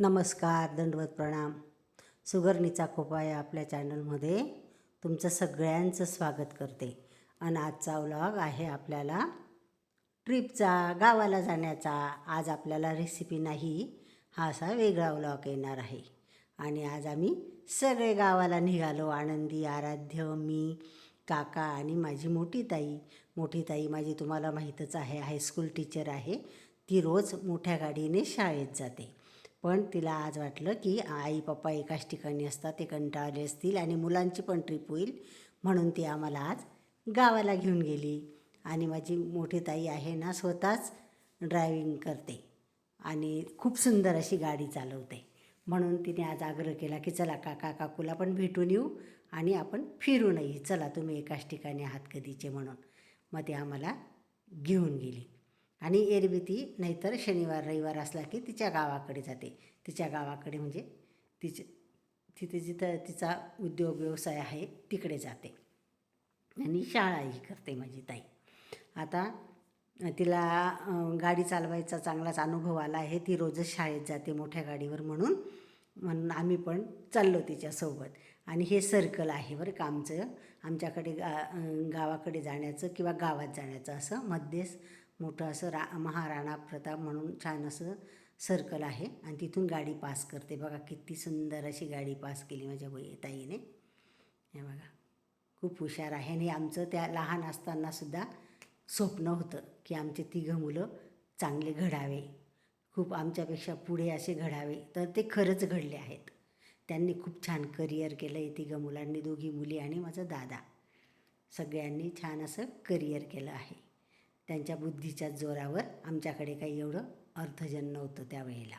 नमस्कार दंडवत प्रणाम. सुगरणीचा खोपा या आपल्या चॅनलमध्ये तुमचं सगळ्यांचं स्वागत करते. आणि आजचा व्लॉग आहे आपल्याला ट्रिपचा गावाला जाण्याचा. आज आपल्याला रेसिपी नाही हा असा वेगळा व्लॉग येणार आहे. आणि आज आम्ही सगळे गावाला निघालो. आनंदी आराध्य मी काका आणि माझी मोठी ताई. मोठी ताई माझी तुम्हाला माहीतच आहे हायस्कूल टीचर आहे. ती रोज मोठ्या गाडीने शाळेत जाते. पण तिला आज वाटलं की आई पप्पा एकाच ठिकाणी असतात ते कंटाळले असतील आणि मुलांची पण ट्रिप होईल म्हणून ती आम्हाला आज गावाला घेऊन गेली. आणि माझी मोठी ताई आहे ना स्वतःच ड्रायविंग करते आणि खूप सुंदर अशी गाडी चालवते. म्हणून तिने आज आग्रह केला की चला काका काकूला पण भेटून येऊ आणि आपण फिरूनही चला तुम्ही एकाच ठिकाणी आहात कधीचे म्हणून. मग ती आम्हाला घेऊन गेली. आणि एरवी ती नाहीतर शनिवार रविवार असला की तिच्या गावाकडे जाते. तिच्या गावाकडे म्हणजे तिचे तिथे जिथं तिचा उद्योग व्यवसाय आहे तिकडे जाते. आणि शाळाही करते माझी ताई. आता तिला गाडी चालवायचा चांगलाच अनुभव आला आहे. ती रोजच शाळेत जाते मोठ्या गाडीवर म्हणून. म्हणून आम्ही पण चाललो तिच्यासोबत. आणि हे सर्कल आहे बरं का आमचं. आमच्याकडे गा गावाकडे जाण्याचं किंवा गावात जाण्याचं असं मध्येच मोठं असं रा महाराणा प्रताप म्हणून छान असं सर्कल आहे. आणि तिथून गाडी पास करते. बघा किती सुंदर अशी गाडी पास केली माझ्या बही ताईने. हे बघा. खूप हुशार आहे. आणि आमचं त्या लहान असतानासुद्धा स्वप्न होतं की आमचे तिघं मुलं चांगले घडावे. खूप आमच्यापेक्षा पुढे असे घडावे. तर ते खरंच घडले आहेत. त्यांनी खूप छान करिअर केलं आहे तिघं मुलांनी दोघी मुली आणि माझा दादा. सगळ्यांनी छान असं करिअर केलं आहे. त्यांच्या बुद्धीच्या जोरावर आमच्याकडे काही एवढं अर्थजन नव्हतं त्यावेळेला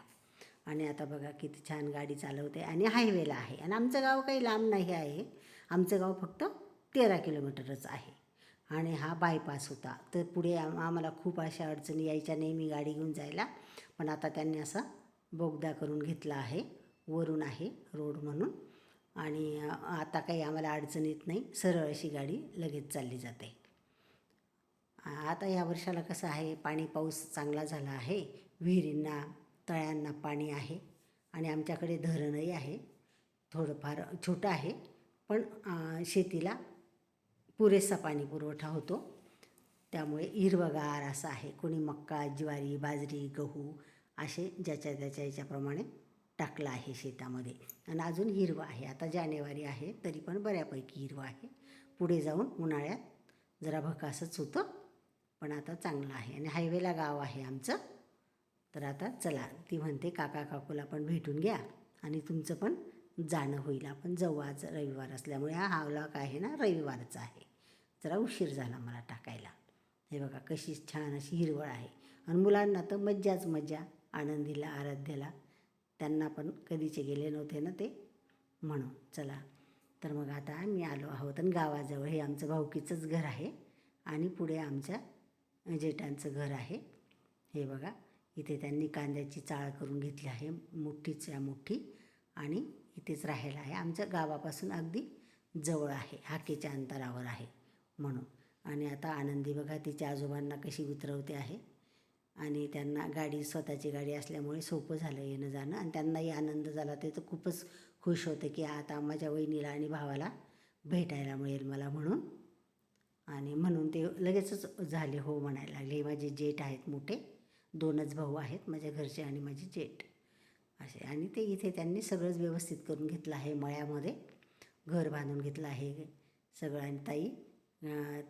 आणि आता बघा किती छान गाडी चालवते आणि हायवेला आहे. आणि आमचं गाव काही लांब नाही आहे. आमचं गाव फक्त तेरा किलोमीटरच आहे. आणि हा बायपास होता. तर पुढे आम आम्हाला खूप अशा अडचणी यायच्या नेहमी गाडी घेऊन जायला. पण आता त्यांनी असा बोगदा करून घेतला आहे. वरून आहे रोड म्हणून. आणि आता काही आम्हाला अडचण येत नाही. सरळ अशी गाडी लगेच चालली जाते. आता या वर्षाला कसं आहे? पाणी पाऊस चांगला झाला आहे. विहिरींना तळ्यांना पाणी आहे आणि आमच्याकडे धरणही आहे. थोडंफार छोटं आहे पण शेतीला पुरेसा पाणी पुरवठा होतो. त्यामुळे हिरवगार असं आहे. कोणी मक्का ज्वारी बाजरी गहू असे ज्याच्या त्याच्या याच्याप्रमाणे टाकलं आहे शेतामध्ये. आणि अजून हिरवं आहे. आता जानेवारी आहे तरी पण बऱ्यापैकी हिरवं आहे. पुढे जाऊन उन्हाळ्यात जरा भकासच होतं. पण आता चांगलं आहे. आणि हायवेला गाव आहे आमचं. तर आता चला ती म्हणते काका काकूला पण भेटून घ्या आणि तुमचं पण जाणं होईल. आपण जाऊ आज रविवार असल्यामुळे हा हावलाक आहे ना रविवारचा आहे. जरा उशीर झाला मला टाकायला. हे बघा कशी छान अशी हिरवळ आहे. आणि मुलांना तर मज्जाच मज्जा आनंदीला आराध्याला. त्यांना पण कधीचे गेले नव्हते ना ते. म्हणून चला. तर मग आता आम्ही आलो आहोत आणि गावाजवळ हे आमचं भाऊकीचंच घर आहे. आणि पुढे आमच्या जेठांचं घर आहे. हे बघा इथे त्यांनी कांद्याची चाळ करून घेतली आहे. मोठीच्या मोठी आणि इथेच राहायला आहे. आमच्या गावापासून अगदी जवळ आहे. हाकेच्या अंतरावर आहे म्हणून. आणि आता आनंदी बघा तिच्या आजोबांना कशी उतरवते आहे. आणि त्यांना गाडी स्वतःची गाडी असल्यामुळे सोपं झालं येणं जाणं. आणि त्यांनाही आनंद झाला. ते तर खूपच खुश होते की आता माझ्या वहिनीला आणि भावाला भेटायला मिळेल मला म्हणून. आणि म्हणून ते लगेचच झाले हो म्हणायला लागले. माझे जेठ आहेत मोठे. दोनच भाऊ आहेत माझ्या घरचे आणि माझे जेठ. असे. आणि ते इथे त्यांनी सगळंच व्यवस्थित करून घेतलं आहे मळ्यामध्ये. घर बांधून घेतलं आहे सगळं. आणि ताई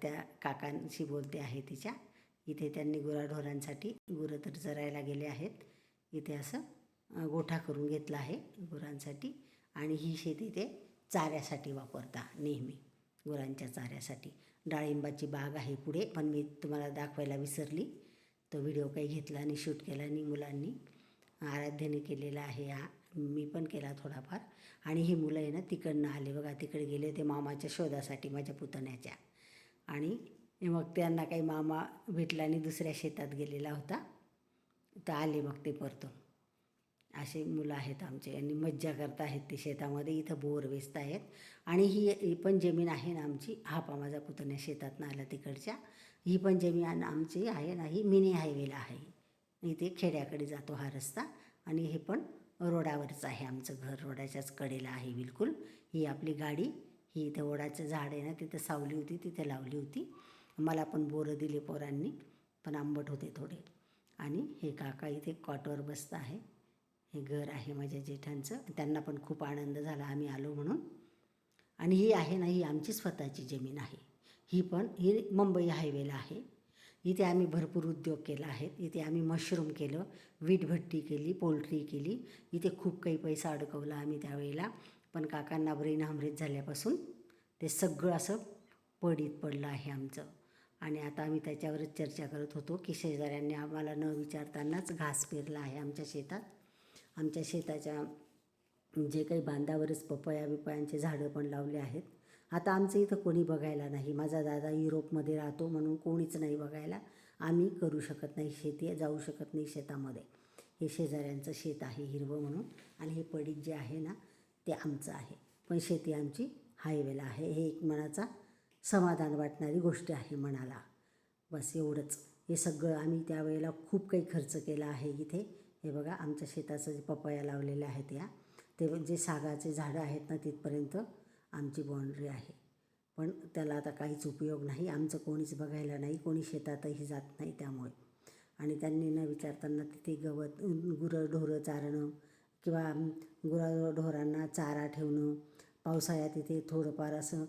त्या काकांशी बोलते आहे तिच्या. इथे त्यांनी गुराढोरांसाठी गुरं तर चरायला गेले आहेत. इथे असं गोठा करून घेतला आहे गुरांसाठी. आणि ही शेती ते चाऱ्यासाठी वापरता नेहमी गुरांच्या चाऱ्यासाठी. डाळिंबाची बाग आहे पुढे पण मी तुम्हाला दाखवायला विसरली. तो व्हिडिओ काही घेतला आणि शूट केला आणि मुलांनी. आराध्याने केलेला आहे हा. मी पण केला थोडाफार. आणि ही मुलं आहे ना तिकडनं आले. बघा तिकडे गेले होते मामाच्या शोधासाठी माझ्या पुतण्याच्या. आणि मग त्यांना काही मामा भेटला आणि दुसऱ्या शेतात गेलेला होता. तर आले मग ते परतून. असे मुलं आहेत आमचे. आणि मज्जा करत आहेत ते शेतामध्ये. इथं बोर वेचत आहेत. आणि ही ही पण जमीन आहे ना आमची. हा पा माझा पुतण्या शेतातनं आला तिकडच्या. ही पण जमीन आमची आहे ना. ही मिनी हायवेला आहे. इथे खेड्याकडे जातो हा रस्ता. आणि हे पण रोडावरच आहे आमचं घर. रोडाच्याच कडेला आहे बिलकुल. ही आपली गाडी. ही इथं ओढाचं झाड आहे ना. तिथं सावली होती. तिथे लावली होती. मला पण बोरं दिले पोरांनी. पण आंबट होते थोडे. आणि हे काका इथे कॉटवर बसत आहे. हे घर आहे माझ्या जेठांचं. त्यांना पण खूप आनंद झाला. आम्ही आलो म्हणून. आणि ही आहे ना ही आमची स्वतःची जमीन आहे. ही पण ही मुंबई हायवेला आहे. इथे आम्ही भरपूर उद्योग केला आहे इथे आम्ही मशरूम केलं वीटभट्टी केली पोल्ट्री केली. इथे खूप काही पैसा अडकवला आम्ही त्यावेळेला. पण काकांना ब्रेन हमरेज झाल्यापासून ते सगळं असं पडीत पडलं आहे आमचं. आणि आता आम्ही त्याच्यावरच चर्चा करत होतो की शेजाऱ्यांनी आम्हाला न विचारतानाच घास पेरला आहे आमच्या शेतात. आमच्या शेताच्या जे काही बांधावरच पपया बिपयांचे झाडं पण लावले आहेत. आता आमचं इथं कोणी बघायला नाही. माझा दादा युरोपमध्ये राहतो म्हणून कोणीच नाही बघायला. आम्ही करू शकत नाही शेती जाऊ शकत नाही शेतामध्ये. हे शेजाऱ्यांचं शेत आहे हिरवं म्हणून आणि हे पडीक जे आहे ना ते आमचं आहे. पण शेती आमची हायवेला आहे. हे एक मनाचा समाधान वाटणारी गोष्ट आहे मनाला. बस एवढंच. हे सगळं आम्ही त्यावेळेला खूप काही खर्च केला आहे इथे. हे बघा आमच्या शेताचं जे पपया लावलेल्या आहेत या ते जे सागाचे झाडं आहेत ना तिथपर्यंत आमची बाँड्री आहे. पण त्याला आता काहीच उपयोग नाही आमचं कोणीच बघायला नाही कोणी शेतातही जात नाही त्यामुळे. आणि त्यांनी न विचारताना तिथे गवत गुरं ढोरं चारणं किंवा गुरा ढोरांना चारा ठेवणं पावसाळ्यात तिथे थोडंफार असं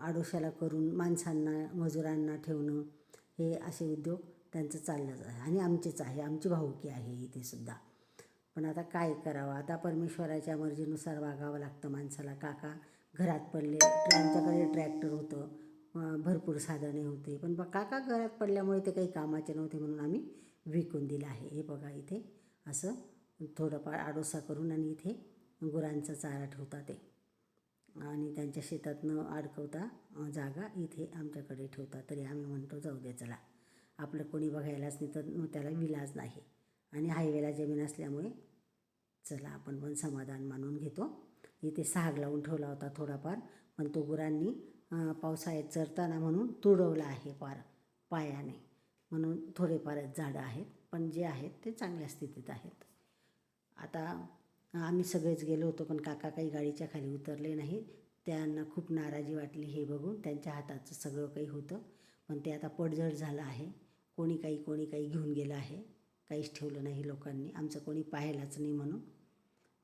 आडोशाला करून माणसांना मजुरांना ठेवणं हे असे उद्योग त्यांचं चाललंच आहे आणि आमचेच आहे आमची भाऊकी आहे इथे सुद्धा. पण आता काय करावं? आता परमेश्वराच्या मर्जीनुसार वागावं लागतं माणसाला. काका घरात पडले आमच्याकडे ट्रॅक्टर होतं भरपूर साधने होते. पण काका घरात पडल्यामुळे ते काही कामाचे नव्हते म्हणून आम्ही विकून दिलं आहे. हे बघा इथे असं थोडंफार आडोसा करून आणि इथे गुरांचा चारा ठेवतात ते. आणि त्यांच्या शेतात न अडकवता जागा इथे आमच्याकडे ठेवता. तरी आम्ही म्हणतो जाऊ दे चला. आपलं कोणी बघायलाच नाही तर मग त्याला विलाज नाही. आणि हायवेला जमीन असल्यामुळे चला आपण पण समाधान मानून घेतो. इथे साग लावून ठेवला होता थोडाफार पण तो गुरांनी पावसाळ्यात चरताना म्हणून तुडवला आहे पार पायाने. म्हणून थोडेफारच झाडं आहेत पण जे आहेत ते चांगल्या स्थितीत आहेत. आता आम्ही सगळेच गेलो होतो पण काका काही गाडीच्या खाली उतरले नाही त्यांना खूप नाराजी वाटली हे बघून त्यांच्या हाताचं सगळं काही होतं. पण ते आता पडझड झालं आहे. कोणी काही कोणी काही घेऊन गेलं आहे. काहीच ठेवलं नाही लोकांनी. आमचं कोणी पाहायलाच नाही म्हणून.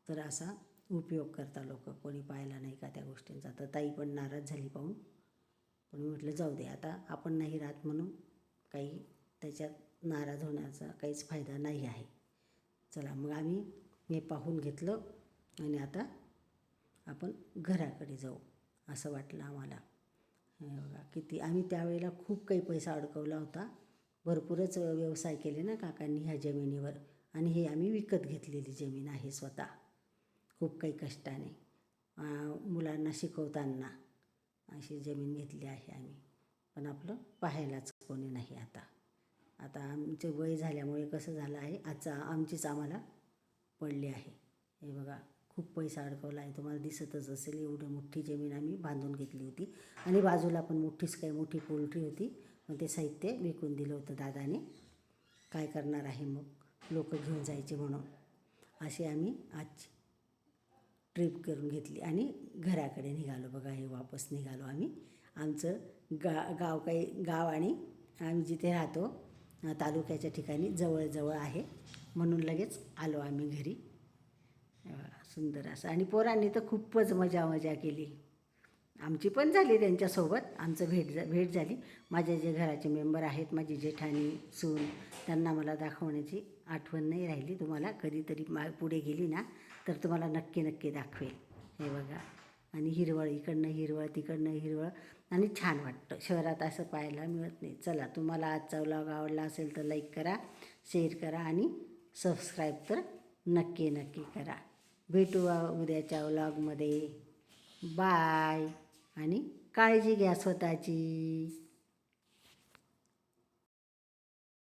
तर असा उपयोग करता लोक. कोणी पाहायला नाही का त्या गोष्टींचा. तर ताई पण नाराज झाली पाहून. पण मी म्हटलं जाऊ दे आता आपण नाही राहत म्हणून काही त्याच्यात नाराज होण्याचा काहीच फायदा नाही आहे. चला मग आम्ही हे पाहून घेतलं आणि आता आपण घराकडे जाऊ असं वाटलं आम्हाला. हे बघा किती आम्ही त्यावेळेला खूप काही पैसा अडकवला होता. भरपूरच व्यवसाय केले ना काकांनी ह्या जमिनीवर आणि हे आम्ही विकत घेतलेली जमीन आहे स्वतः. खूप काही कष्टाने. मुलांना शिकवताना अशी जमीन घेतली आहे आम्ही. पण आपलं पाहायलाच कोणी नाही आता. आता आमचे वय झाल्यामुळे कसं झालं आहे आजचा आमचीच आम्हाला पडली आहे. हे बघा खूप पैसा अडकवला आहे. तुम्हाला दिसतच असेल एवढी मोठी जमीन आम्ही बांधून घेतली होती. आणि बाजूला पण मोठीच काही मोठी पोल्ट्री होती. मग ते साहित्य विकून दिलं होतं दादाने. काय करणार आहे मग? लोक घेऊन जायचे म्हणून. अशी आम्ही आज ट्रिप करून घेतली आणि घराकडे निघालो बघा हे वापस निघालो आम्ही. आमचं गा गाव काही गाव आणि आम्ही जिथे राहतो तालुक्याच्या ठिकाणी जवळजवळ आहे. म्हणून लगेच आलो आम्ही घरी. सुंदर असं. आणि पोरांनी तर खूपच मजा मजा केली. आमची पण झाली त्यांच्यासोबत. आमचं भेट झा भेट झाली. माझे जे घराचे मेंबर आहेत माझी जेठाणी सून त्यांना मला दाखवण्याची आठवण नाही राहिली. तुम्हाला कधीतरी मा पुढे गेली ना तर तुम्हाला नक्की नक्की दाखवेल. हे बघा. आणि हिरवळ इकडनं हिरवळ तिकडनं हिरवळ. आणि छान वाटतं. शहरात असं पाहायला मिळत नाही. चला तुम्हाला आजचा व्लॉग आवडला असेल तर लाईक करा शेअर करा आणि सबस्क्राईब तर नक्की नक्की करा. भेटू उद्याच्या व्लॉगमध्ये बाय आणि काळजी घ्या स्वतःची.